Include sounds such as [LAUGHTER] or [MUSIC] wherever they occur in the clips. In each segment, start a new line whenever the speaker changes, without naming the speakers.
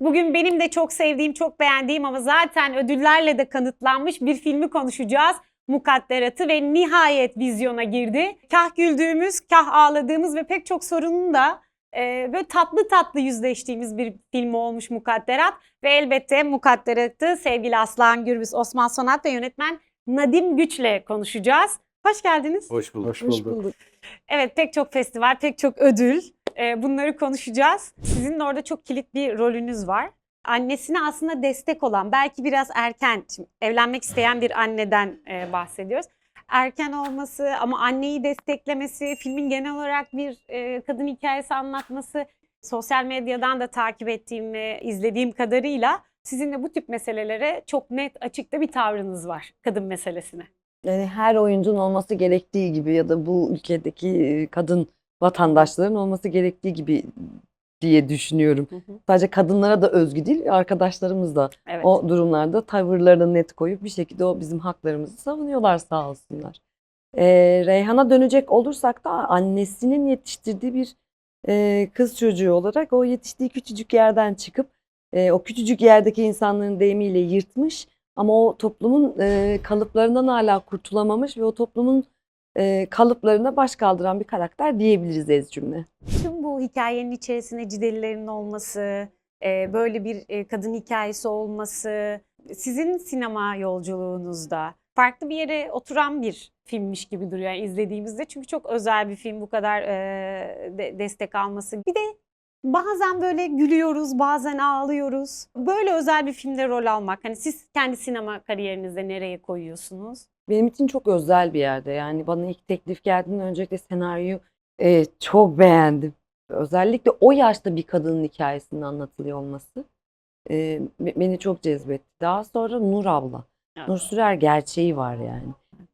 Bugün benim de çok sevdiğim, çok beğendiğim ama zaten ödüllerle de kanıtlanmış bir filmi konuşacağız. Mukadderatı ve nihayet vizyona girdi. Kah güldüğümüz, kah ağladığımız ve pek çok sorunun da e, böyle tatlı tatlı yüzleştiğimiz bir film olmuş Mukadderat. Ve elbette Mukadderat'ı sevgili Aslan Gürbüz, Osman Sonat ve yönetmen Nadim Güç'le konuşacağız. Hoş geldiniz.
Hoş bulduk.
Hoş bulduk.
Evet pek çok festival, pek çok ödül. Ee, bunları konuşacağız. Sizin de orada çok kilit bir rolünüz var. Annesine aslında destek olan, belki biraz erken, evlenmek isteyen bir anneden e, bahsediyoruz. Erken olması ama anneyi desteklemesi, filmin genel olarak bir e, kadın hikayesi anlatması, sosyal medyadan da takip ettiğim ve izlediğim kadarıyla sizin de bu tip meselelere çok net, açıkta bir tavrınız var kadın meselesine.
Yani her oyuncunun olması gerektiği gibi ya da bu ülkedeki kadın vatandaşların olması gerektiği gibi diye düşünüyorum. Sadece kadınlara da özgü değil, arkadaşlarımız da
Evet.
o durumlarda tavırlarını net koyup bir şekilde o bizim haklarımızı savunuyorlar sağ olsunlar. Ee, Reyhan'a dönecek olursak da annesinin yetiştirdiği bir e, kız çocuğu olarak o yetiştiği küçücük yerden çıkıp e, o küçücük yerdeki insanların deyimiyle yırtmış ama o toplumun e, kalıplarından hala kurtulamamış ve o toplumun e, kalıplarına baş kaldıran bir karakter diyebiliriz ez cümle.
Tüm bu hikayenin içerisinde Cidelilerin olması, e, böyle bir e, kadın hikayesi olması, sizin sinema yolculuğunuzda farklı bir yere oturan bir filmmiş gibi duruyor yani izlediğimizde. Çünkü çok özel bir film bu kadar e, de- destek alması. Bir de bazen böyle gülüyoruz, bazen ağlıyoruz. Böyle özel bir filmde rol almak, hani siz kendi sinema kariyerinizde nereye koyuyorsunuz?
Benim için çok özel bir yerde. Yani bana ilk teklif geldiğinde öncelikle senaryoyu e, çok beğendim. Özellikle o yaşta bir kadının hikayesinin anlatılıyor olması e, be- beni çok cezbetti. Daha sonra Nur abla.
Evet.
Nur Sürer gerçeği var yani.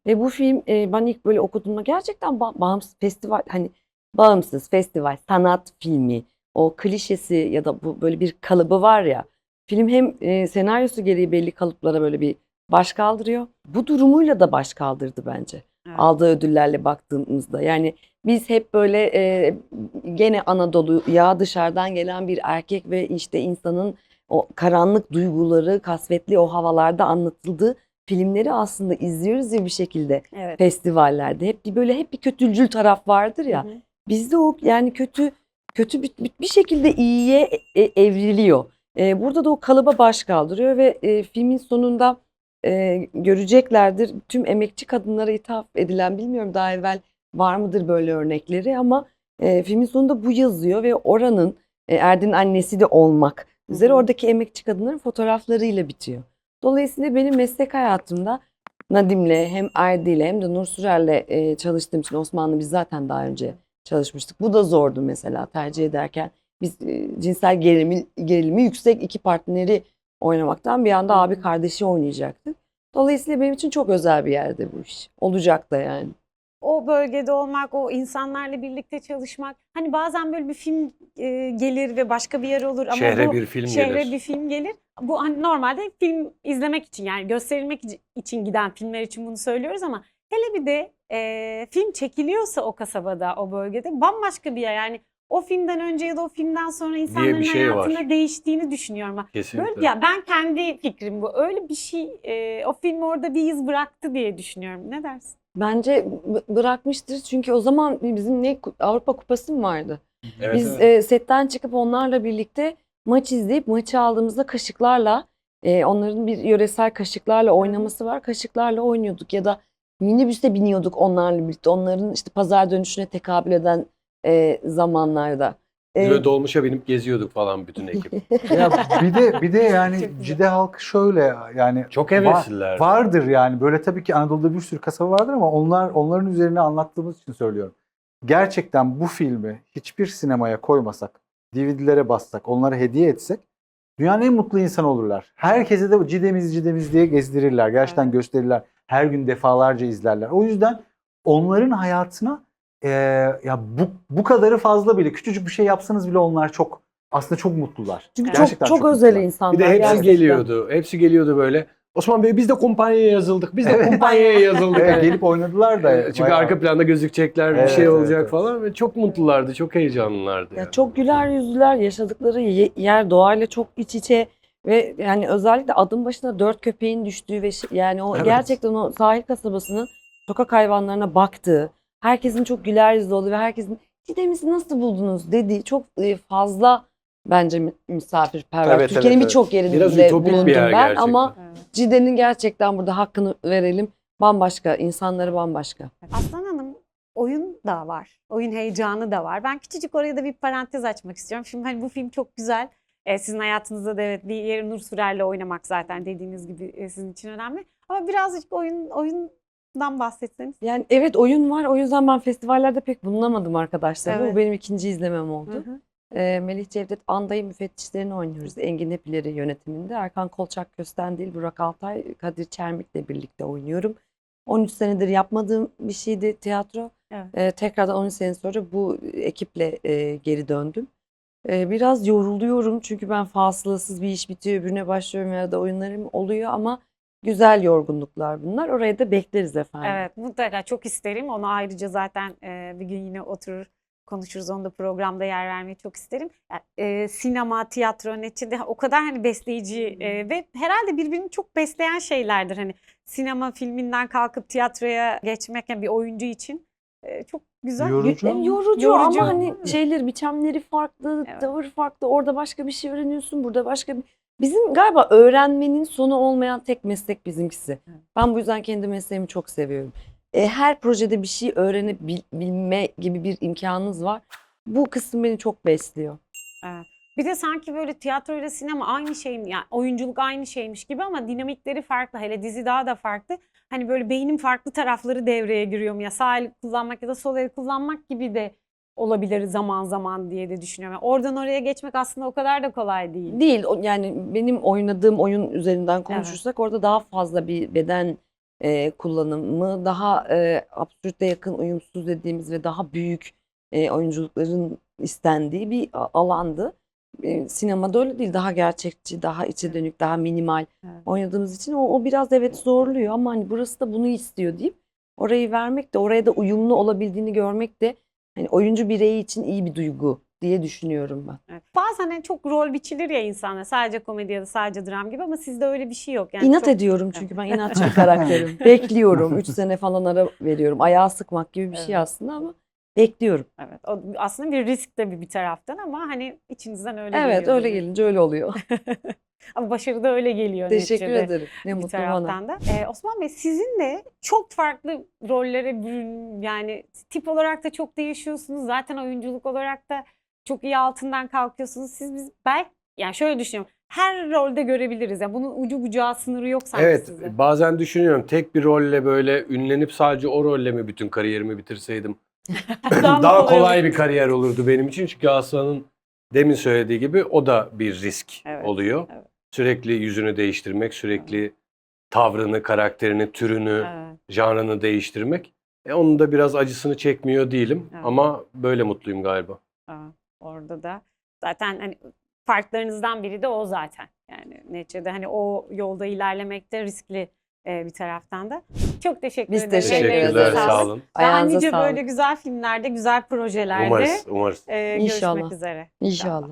Ve bu film e, ben ilk böyle okuduğumda gerçekten ba- bağımsız festival hani bağımsız festival sanat filmi o klişesi ya da bu böyle bir kalıbı var ya film hem e, senaryosu gereği belli kalıplara böyle bir baş kaldırıyor. Bu durumuyla da baş kaldırdı bence.
Evet.
Aldığı ödüllerle baktığımızda. Yani biz hep böyle e, gene Anadolu ya dışarıdan gelen bir erkek ve işte insanın o karanlık duyguları, kasvetli o havalarda anlatıldığı filmleri aslında izliyoruz ya bir şekilde
Evet.
festivallerde. Hep bir böyle hep bir kötücül taraf vardır ya.
Hı hı.
Bizde o yani kötü kötü bir, bir- şekilde iyiye e- evriliyor. E, burada da o kalıba baş kaldırıyor ve e, filmin sonunda e, göreceklerdir. Tüm emekçi kadınlara ithaf edilen bilmiyorum daha evvel var mıdır böyle örnekleri ama e, filmin sonunda bu yazıyor ve oranın e, Erdin annesi de olmak üzere oradaki emekçi kadınların fotoğraflarıyla bitiyor. Dolayısıyla benim meslek hayatımda Nadim'le hem Erdil'le hem de Nur Sürer'le e, çalıştığım için Osmanlı biz zaten daha önce çalışmıştık. Bu da zordu mesela tercih ederken. Biz e, cinsel gerilimi, gerilimi yüksek iki partneri oynamaktan bir anda abi kardeşi oynayacaktık. Dolayısıyla benim için çok özel bir yerde bu iş. Olacak da yani.
o bölgede olmak, o insanlarla birlikte çalışmak. Hani bazen böyle bir film e, gelir ve başka bir yer olur ama
Şehre
bu
bir film
şehre
gelir.
bir film gelir. Bu hani normalde film izlemek için yani gösterilmek için giden filmler için bunu söylüyoruz ama hele bir de e, film çekiliyorsa o kasabada, o bölgede bambaşka bir yer. Yani o filmden önce ya da o filmden sonra insanların
şey var.
hayatında değiştiğini düşünüyorum.
Kesinlikle.
Böyle ya ben kendi fikrim bu. Öyle bir şey e, o film orada bir iz bıraktı diye düşünüyorum. Ne dersin?
Bence b- bırakmıştır çünkü o zaman bizim ne Avrupa Kupası mı vardı?
Evet,
Biz
evet.
e, setten çıkıp onlarla birlikte maç izleyip maçı aldığımızda kaşıklarla e, onların bir yöresel kaşıklarla oynaması var. Kaşıklarla oynuyorduk ya da minibüse biniyorduk onlarla birlikte. Onların işte pazar dönüşüne tekabül eden e, zamanlarda.
Biz
E,
böyle dolmuşa binip geziyorduk falan bütün ekip. [LAUGHS]
Ya bir de bir de yani. Cide halkı şöyle yani
Çok hevesliler.
vardır yani böyle tabii ki Anadolu'da bir sürü kasaba vardır ama onlar onların üzerine anlattığımız için söylüyorum. Gerçekten bu filmi hiçbir sinemaya koymasak, DVD'lere bassak, onlara hediye etsek dünyanın en mutlu insanı olurlar. Herkese de cidemiz cidemiz diye gezdirirler. Gerçekten gösterirler. Her gün defalarca izlerler. O yüzden onların hayatına eee, ya bu, bu kadarı fazla bile küçücük bir şey yapsanız bile onlar çok aslında çok mutlular.
çünkü
Gerçekten
çok çok
çok
özel
mutlular.
insanlar.
Bir de hepsi
gerçekten.
geliyordu. Hepsi geliyordu böyle. Osman Bey biz de kumpanyaya yazıldık. Biz de
Evet.
kumpanyaya yazıldık.
Evet, gelip oynadılar da.
Çünkü
bayağı-
arka planda gözükecekler, bir
Evet,
şey
evet,
olacak
evet.
falan ve çok mutlulardı, çok heyecanlılardı.
Ya
yani.
çok güler yüzlüler, yaşadıkları ye- yer doğayla çok iç içe ve yani özellikle adım başına dört köpeğin düştüğü ve şi- yani o
Evet.
gerçekten o sahil kasabasının sokak hayvanlarına baktığı, herkesin çok güler yüzlü olduğu ve herkesin Çiğdem'i nasıl buldunuz dediği çok e, fazla bence mi- misafirperver.
Evet,
Türkiye'nin
evet,
birçok yerinde
Biraz ütopik bir
bulundum
yer
ben
gerçekten.
ama
Evet.
Cide'nin gerçekten burada hakkını verelim. Bambaşka, insanları bambaşka.
Aslan Hanım oyun da var. Oyun heyecanı da var. Ben küçücük oraya da bir parantez açmak istiyorum. Şimdi hani bu film çok güzel. Ee, sizin hayatınızda da evet bir yeri Nur Sürer'le oynamak zaten dediğiniz gibi e, sizin için önemli. Ama birazcık oyun oyundan bahsetseniz.
Yani evet oyun var. O yüzden ben festivallerde pek bulunamadım arkadaşlar.
Evet.
Bu benim ikinci izlemem oldu.
Hı hı.
Ee, Melih Cevdet Anday müfettişlerini oynuyoruz. Engin Epileri yönetiminde. Erkan Kolçak Köstendil, Burak Altay, Kadir Çermik'le birlikte oynuyorum. 13 senedir yapmadığım bir şeydi tiyatro.
Evet.
Ee, tekrardan 13 sene sonra bu ekiple e, geri döndüm. Biraz yoruluyorum çünkü ben fasılasız bir iş bitiyor, öbürüne başlıyorum ya da oyunlarım oluyor ama güzel yorgunluklar bunlar. Oraya da bekleriz efendim.
Evet mutlaka çok isterim. Onu ayrıca zaten bir gün yine oturur konuşuruz. Onu da programda yer vermeyi çok isterim. E, sinema, tiyatro neticede o kadar hani besleyici e, ve herhalde birbirini çok besleyen şeylerdir. Hani sinema filminden kalkıp tiyatroya geçmek yani bir oyuncu için çok güzel.
Yorucu.
Yorucu, yorucu,
Yorucu.
ama hani şeyleri, biçemleri farklı,
Evet.
tavır farklı. Orada başka bir şey öğreniyorsun, burada başka bir... Bizim galiba öğrenmenin sonu olmayan tek meslek bizimkisi.
Evet.
Ben bu yüzden kendi mesleğimi çok seviyorum. E, her projede bir şey öğrenebilme gibi bir imkanınız var. Bu kısım beni çok besliyor.
Bir de sanki böyle tiyatro ile sinema aynı şey mi? Yani oyunculuk aynı şeymiş gibi ama dinamikleri farklı. Hele dizi daha da farklı. Hani böyle beynin farklı tarafları devreye giriyor mu? Ya sağ el kullanmak ya da sol el kullanmak gibi de olabilir zaman zaman diye de düşünüyorum. Yani oradan oraya geçmek aslında o kadar da kolay değil.
Değil yani benim oynadığım oyun üzerinden konuşursak orada daha fazla bir beden e, kullanımı, daha e, absürte yakın uyumsuz dediğimiz ve daha büyük e, oyunculukların istendiği bir alandı. E, sinemada öyle değil. Daha gerçekçi, daha içe dönük, daha minimal
Evet.
oynadığımız için o, o biraz evet zorluyor ama hani burası da bunu istiyor deyip orayı vermek de oraya da uyumlu olabildiğini görmek de hani oyuncu bireyi için iyi bir duygu diye düşünüyorum ben.
Evet. Bazen hani çok rol biçilir ya insana sadece komedi ya da sadece dram gibi ama sizde öyle bir şey yok. Yani
İnat
çok-
ediyorum çünkü ben inatçı bir [LAUGHS] karakterim. Bekliyorum. 3 sene falan ara veriyorum. Ayağı sıkmak gibi bir şey
Evet.
aslında ama bekliyorum.
Evet. O aslında bir risk de bir, bir taraftan ama hani içinizden öyle
evet
geliyor.
öyle
demek.
gelince öyle oluyor. [LAUGHS]
Ama başarı da öyle geliyor.
Teşekkür
neticede.
ederim. Ne
bir
mutlu bana.
taraftan da. Ee, Osman Bey sizin de çok farklı rollere bürün yani tip olarak da çok değişiyorsunuz. Zaten oyunculuk olarak da çok iyi altından kalkıyorsunuz. Siz biz belki yani şöyle düşünüyorum. Her rolde görebiliriz. Yani bunun ucu bucağı sınırı yok sanki
Evet,
sizde.
bazen düşünüyorum tek bir rolle böyle ünlenip sadece o rolle mi bütün kariyerimi bitirseydim
Daha kolay
bir kariyer olurdu benim için. Çünkü Aslan'ın demin söylediği gibi o da bir risk
Evet,
oluyor.
evet.
Sürekli yüzünü değiştirmek, sürekli tavrını, karakterini, türünü,
Evet.
janrını değiştirmek. E, onun da biraz acısını çekmiyor değilim
Evet.
ama böyle mutluyum galiba.
Aa, orada da zaten hani farklarınızdan biri de o zaten. Yani neticede hani o yolda ilerlemekte riskli e, bir taraftan da. Çok teşekkür
Biz
ederim.
teşekkür
Ellerinize
ederiz.
Teşekkürler,
sağlık.
sağ olun.
Daha nice böyle güzel filmlerde, güzel projelerde
Umarız, umarız.
e,
İnşallah.
görüşmek üzere.
İnşallah.